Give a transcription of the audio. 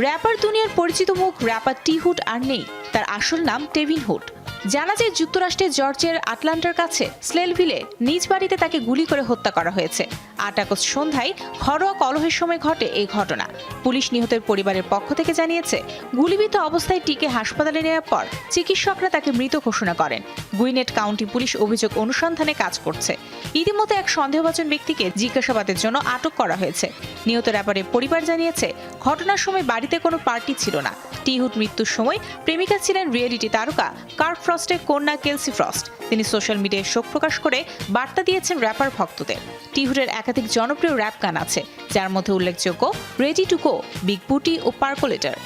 Wrapper দুনিয়ার পরিচিত মুখ র্যাপার টি হুড আর নেই। তার আসল নাম টেভিন হুড জানা যায় যুক্তরাষ্ট্রের জর্জিয়ার আটলান্টার কাছে স্লেলভিলে নিজ বাড়িতে তাকে গুলি করে হত্যা করা হয়েছে। আট আগস্ট সন্ধ্যায় ঘরোয়া কলহের সময় ঘটে এই ঘটনা। পুলিশ নিহতের পরিবারের পক্ষ থেকে জানিয়েছে, গুলিবিদ্ধ অবস্থায় টিকে হাসপাতালে নেওয়ার পর চিকিৎসকরা তাকে মৃত ঘোষণা করেন। গুইনেট কাউন্টি পুলিশ অভিযোগ অনুসন্ধানে কাজ করছে। ইতিমধ্যে এক সন্দেহভাজন ব্যক্তিকে জিজ্ঞাসাবাদের জন্য আটক করা হয়েছে। নিহত র্যাপারের পরিবার জানিয়েছে, ঘটনার সময় বাড়িতে কোনো পার্টি ছিল না। টিহুট মৃত্যুর সময় প্রেমিকা ছিলেন রিয়েলিটি তারকা কার্ক ফ্রস্টের কন্যা কেলসি ফ্রস্ট। তিনি সোশ্যাল মিডিয়ায় শোক প্রকাশ করে বার্তা দিয়েছেন র্যাপার ভক্তদের। টিহুডের একাধিক জনপ্রিয় র্যাপ গান আছে, যার মধ্যে উল্লেখযোগ্য রেডি টু গো বিগ বুটি ও পার্কোলেটার